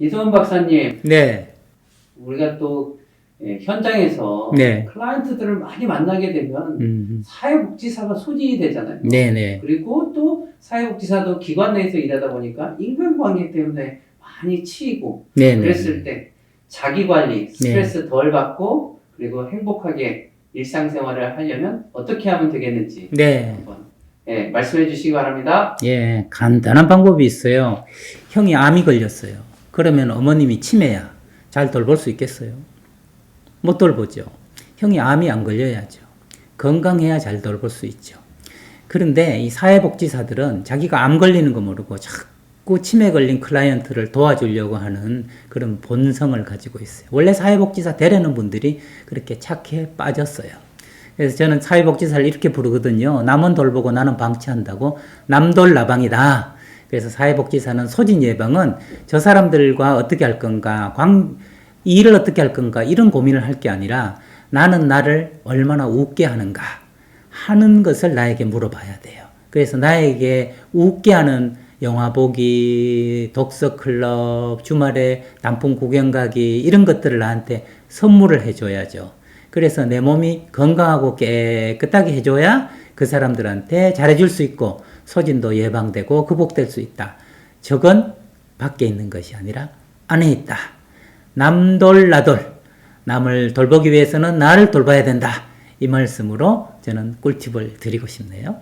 이소은 박사님, 네, 우리가 또 예, 현장에서 네. 클라이언트들을 많이 만나게 되면 음, 사회복지사가 소진이 되잖아요. 네, 네, 그리고 또 사회복지사도 기관 내에서 일하다 보니까 인간관계 때문에 많이 치이고 네, 네. 그랬을 때 자기 관리, 스트레스 덜 받고 그리고 행복하게 일상생활을 하려면 어떻게 하면 되겠는지 네, 한번 예, 말씀해 주시기 바랍니다. 예, 간단한 방법이 있어요. 형이 암이 걸렸어요. 그러면 어머님이 치매야. 잘 돌볼 수 있겠어요? 못 돌보죠. 형이 암이 안 걸려야죠. 건강해야 잘 돌볼 수 있죠. 그런데 이 사회복지사들은 자기가 암 걸리는 거 모르고 자꾸 치매 걸린 클라이언트를 도와주려고 하는 그런 본성을 가지고 있어요. 원래 사회복지사 되려는 분들이 그렇게 착해 빠졌어요. 그래서 저는 사회복지사를 이렇게 부르거든요. 남은 돌보고 나는 방치한다고 남돌 나방이다. 그래서 사회복지사는 소진 예방은 저 사람들과 어떻게 할 건가, 광, 이 일을 어떻게 할 건가 이런 고민을 할 게 아니라 나는 나를 얼마나 웃게 하는가 하는 것을 나에게 물어봐야 돼요. 그래서 나에게 웃게 하는 영화 보기, 독서 클럽, 주말에 단풍 구경 가기 이런 것들을 나한테 선물을 해줘야죠. 그래서 내 몸이 건강하고 깨끗하게 해줘야 그 사람들한테 잘해줄 수 있고 소진도 예방되고 극복될 수 있다. 저건 밖에 있는 것이 아니라 안에 있다. 남돌 나돌 남을 돌보기 위해서는 나를 돌봐야 된다. 이 말씀으로 저는 꿀팁을 드리고 싶네요.